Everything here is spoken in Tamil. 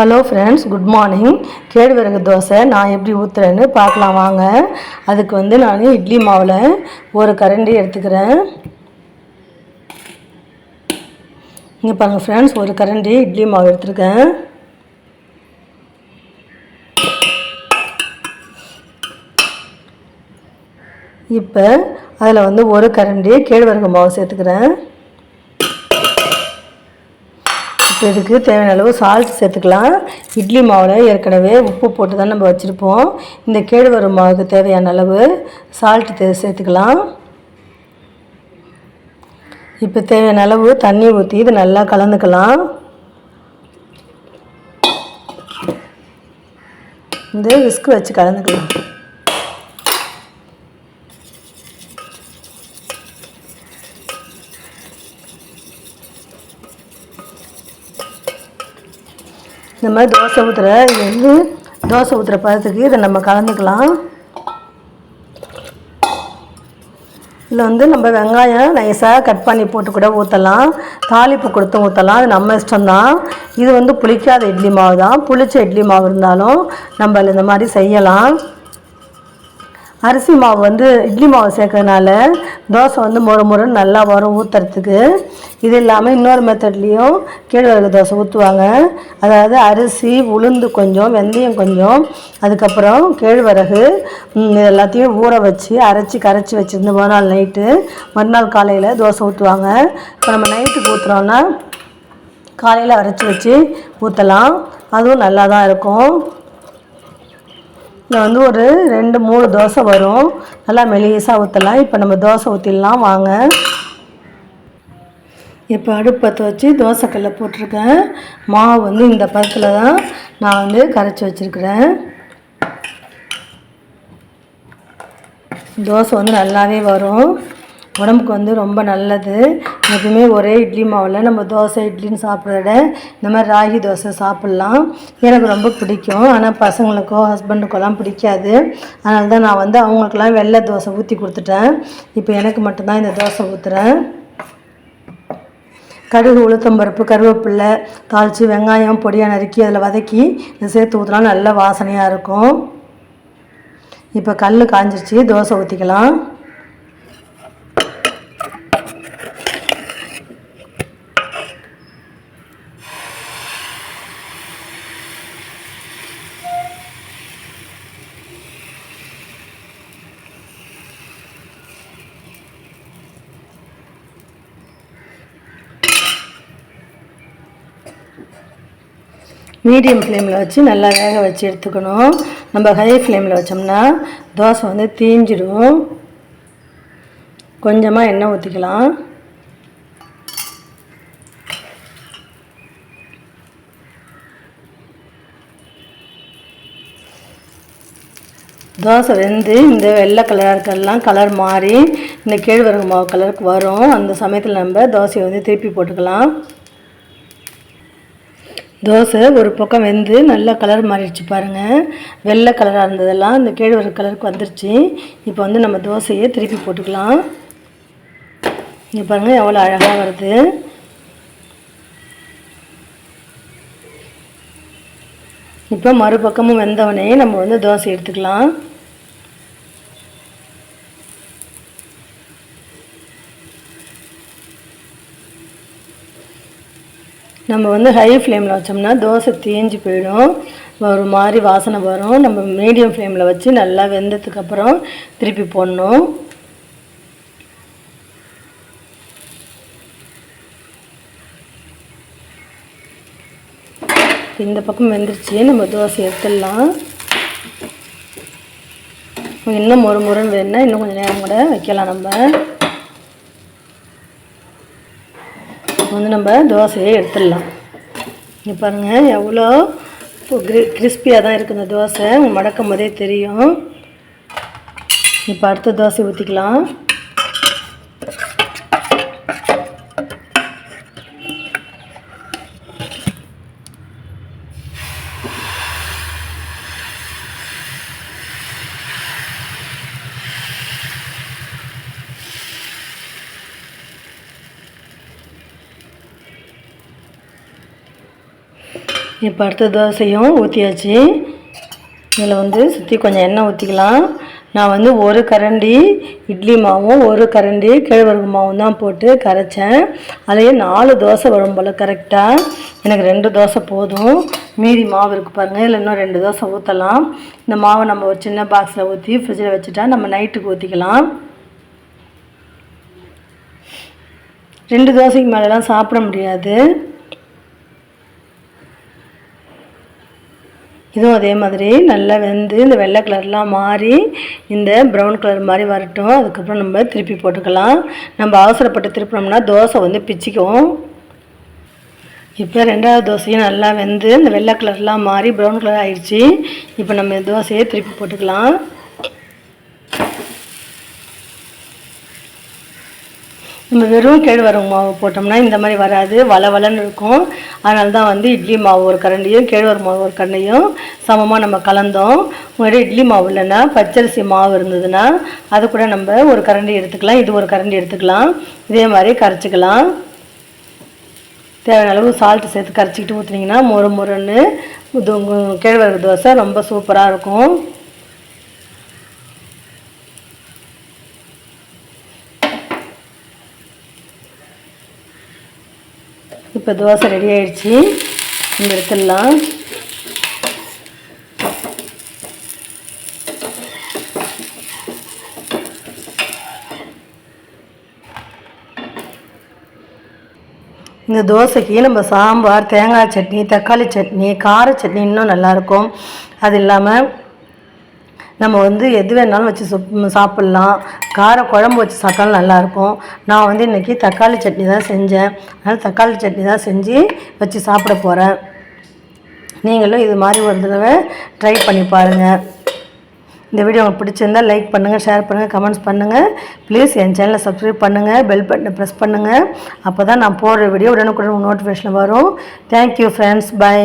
ஹலோ ஃப்ரெண்ட்ஸ் குட் மார்னிங் கேழ்வரகு தோசை நான் எப்படி ஊற்றுறேன்னு பார்க்கலாம் வாங்க. அதுக்கு வந்து நான் இட்லி மாவில் ஒரு கரண்டி எடுத்துக்கிறேன். இங்கே பாருங்கள் ஃப்ரெண்ட்ஸ் ஒரு கரண்டி இட்லி மாவு எடுத்துருக்கேன். இப்போ அதில் வந்து ஒரு கரண்டி கேழ்வரகு மாவு சேர்த்துக்கிறேன். இதுக்கு தேவையான அளவு சால்ட் சேர்த்துக்கலாம். இட்லி மாவில் ஏற்கனவே உப்பு போட்டு தான் நம்ம வச்சுருப்போம். இந்த கேழ்வரு மாவுக்கு தேவையான அளவு சால்ட்டு சேர்த்துக்கலாம். இப்போ தேவையான அளவு தண்ணி ஊற்றி இது நல்லா கலந்துக்கலாம். இந்த விஸ்கு வச்சு கலந்துக்கலாம். இந்த மாதிரி தோசை ஊற்றுற இது வந்து தோசை ஊற்றுற பதத்துக்கு இதை நம்ம கலந்துக்கலாம். இதில் வந்து நம்ம வெங்காயம் நைஸாக கட் பண்ணி போட்டு கூட ஊற்றலாம் தாளிப்பு கொடுத்து ஊற்றலாம் அது நம்ம இஷ்டம்தான். இது வந்து புளிக்காத இட்லி மாவு தான் புளிச்ச இட்லி மாவு இருந்தாலும் நம்ம இந்த மாதிரி செய்யலாம். அரிசி மாவு வந்து இட்லி மாவு சேர்க்கறதுனால தோசை வந்து முறு முறுன்னு நல்லா வரும் ஊற்றுறதுக்கு இது இல்லாமல் இன்னொரு மெத்தட்லேயும் கேழ்வரகு தோசை ஊற்றுவாங்க அதாவது அரிசி உளுந்து கொஞ்சம் வெந்தயம் கொஞ்சம் அதுக்கப்புறம் கேழ்வரகு எல்லாத்தையும் ஊற வச்சு அரைச்சி கரைச்சி வச்சுருந்து மறுநாள் நைட்டு மறுநாள் காலையில் தோசை ஊற்றுவாங்க இப்போ நம்ம நைட்டுக்கு ஊற்றுறோன்னா காலையில் அரைச்சி வச்சு ஊற்றலாம் அதுவும் நல்லா தான் இருக்கும். இதில் வந்து ஒரு ரெண்டு மூணு தோசை வரும். நல்லா மெலிசாக ஊற்றலாம் இப்போ நம்ம தோசை ஊற்றிடலாம் வாங்க. இப்போ அடுப்பத்தை வச்சு தோசைக்கல்ல போட்டிருக்கேன். மாவு வந்து இந்த பதத்தில் தான் நான் வந்து கரைச்சி வச்சுருக்கிறேன். தோசை வந்து நல்லாவே வரும். உடம்புக்கு வந்து ரொம்ப நல்லது. எப்பவுமே ஒரே இட்லி மாவில் நம்ம தோசை இட்லின்னு சாப்பிட்றத விட இந்த மாதிரி ராகி தோசை சாப்பிட்லாம். எனக்கு ரொம்ப பிடிக்கும். ஆனால் பசங்களுக்கோ ஹஸ்பண்டுக்கோலாம் பிடிக்காது. அதனால தான் நான் வந்து அவங்களுக்கெல்லாம் வெள்ளை தோசை ஊற்றி கொடுத்துட்டேன். இப்போ எனக்கு மட்டும்தான் இந்த தோசை ஊற்றுறேன் கடுகு உளுத்தம்பருப்பு கருவேப்பில்லை தாளித்து வெங்காயம் பொடியாக நறுக்கி அதில் வதக்கி இதை சேர்த்து ஊற்றினா நல்ல வாசனையாக இருக்கும். இப்போ கல் காஞ்சிருச்சு. தோசை ஊற்றிக்கலாம் மீடியம் ஃப்ளேமில் வச்சு நல்லா வேக வச்சு எடுத்துக்கணும். நம்ம ஹை ஃப்ளேமில் வச்சோம்னா தோசை வந்து தீஞ்சிடும். கொஞ்சமாக எண்ணெய் ஊற்றிக்கலாம் தோசை வெந்து இந்த வெள்ளை கலராக இருக்கலாம் கலர் மாறி இந்த கேழ்வரகு மாவு கலருக்கு வரும். அந்த சமயத்தில் நம்ம தோசையை வந்து திருப்பி போட்டுக்கலாம். தோசை ஒரு பக்கம் வெந்து நல்ல கலர் மாறிடுச்சு பாருங்கள் வெள்ளை கலராக இருந்ததெல்லாம் இந்த கேழ்வரகு கலருக்கு வந்துருச்சு. இப்போ வந்து நம்ம தோசையை திருப்பி போட்டுக்கலாம். இங்கே பாருங்கள் எவ்வளோ அழகாக வருது. இப்போ மறுபக்கமும் வெந்தவனே நம்ம வந்து தோசை எடுத்துக்கலாம். நம்ம வந்து ஹை ஃப்ளேமில் வச்சோம்னா தோசை தேஞ்சு போயிடும். ஒரு மாதிரி வாசனை வரும். நம்ம மீடியம் ஃப்ளேமில் வச்சு நல்லா வெந்ததுக்கப்புறம் திருப்பி போடணும். இந்த பக்கம் வெந்துருச்சு. நம்ம தோசை எடுத்துடலாம். இன்னும் ஒரு முறை வேணுன்னா இன்னும் கொஞ்சம் நேரம் கூட வைக்கலாம் நம்ம. வந்து நம்ம தோசையை எடுத்துடலாம். இங்கே பாருங்கள் எவ்வளோ கிறிஸ்பியாக தான் இருக்குது இந்த தோசை. மடக்கும் போதே தெரியும். இப்போ அடுத்த தோசை ஊற்றிக்கலாம் இப்போ அடுத்த தோசையும் ஊற்றியாச்சு இதில் வந்து சுற்றி கொஞ்சம் எண்ணெய் ஊற்றிக்கலாம் நான் வந்து ஒரு கரண்டி இட்லி மாவும் ஒரு கரண்டி கேழ்வரகு மாவும் தான் போட்டு கரைச்சேன். அதையே நாலு தோசை வரும் போல் கரெக்டாக எனக்கு ரெண்டு தோசை போதும். மீதி மாவு இருக்குது பாருங்கள் இல்லை இன்னும் ரெண்டு தோசை ஊற்றலாம் இந்த மாவை நம்ம ஒரு சின்ன பாக்ஸில் ஊற்றி ஃப்ரிட்ஜில் வச்சுட்டா நம்ம நைட்டுக்கு ஊற்றிக்கலாம் ரெண்டு தோசைக்கு மேலெலாம் சாப்பிட முடியாது. இதுவும் அதே மாதிரி நல்லா வெந்து இந்த வெள்ளை கலர்லாம் மாறி இந்த ப்ரௌன் கலர் மாதிரி வரட்டும். அதுக்கப்புறம் நம்ம திருப்பி போட்டுக்கலாம். நம்ம அவசரப்பட்டு திருப்பினோம்னா தோசை வந்து பிச்சிக்கும். இப்போ ரெண்டாவது தோசையும் நல்லா வெந்து இந்த வெள்ளை கலர்லாம் மாறி ப்ரௌன் கலர் ஆயிடுச்சு. இப்போ நம்ம தோசையை திருப்பி போட்டுக்கலாம். நம்ம வெறும் கேழ்வரகு மாவு போட்டோம்னா இந்த மாதிரி வராது வள வளன்னு இருக்கும். அதனால தான் வந்து இட்லி மாவு ஒரு கரண்டியும் கேழ்வரகு மாவு ஒரு கரண்டியும் சமமாக நம்ம கலந்தோம். உங்கள்கிட்ட இட்லி மாவு இல்லைன்னா பச்சரிசி மாவு இருந்ததுன்னா அது கூட நம்ம ஒரு கரண்டி எடுத்துக்கலாம். இது ஒரு கரண்டி எடுத்துக்கலாம். இதே மாதிரி கரைச்சிக்கலாம். தேவையான அளவு சால்ட்டு சேர்த்து கரைச்சிக்கிட்டு ஊற்றுனீங்கன்னா மொறு மொறுன்னு கேழ்வரகு தோசை ரொம்ப சூப்பராக இருக்கும். இப்போ தோசை ரெடி ஆயிடுச்சு. இந்த எடுத்துடலாம் இந்த தோசைக்கு நம்ம சாம்பார் தேங்காய் சட்னி தக்காளி சட்னி கார சட்னி இன்னும் நல்லாயிருக்கும் அது இல்லாமல் நம்ம வந்து எது வேணாலும் வச்சு சுப் சாப்பிட்லாம். கார குழம்பு வச்சு சாப்பிட்டாலும் நல்லாயிருக்கும். நான் வந்து இன்றைக்கி தக்காளி சட்னி தான் செஞ்சேன். அதனால் தக்காளி சட்னி தான் செஞ்சு வச்சு சாப்பிட போகிறேன் நீங்களும் இது மாதிரி ஒரு தடவை ட்ரை பண்ணி பாருங்கள் இந்த வீடியோ உங்களுக்கு பிடிச்சிருந்தால் லைக் பண்ணுங்கள் ஷேர் பண்ணுங்கள் கமெண்ட்ஸ் பண்ணுங்கள் ப்ளீஸ் என் சேனலை சப்ஸ்கிரைப் பண்ணுங்கள் பெல் பட்டனை ப்ரெஸ் பண்ணுங்கள் அப்போ தான் நான் போடுற வீடியோ உடனுக்குடன் நோட்டிஃபிகேஷன் வரும். Thank you friends by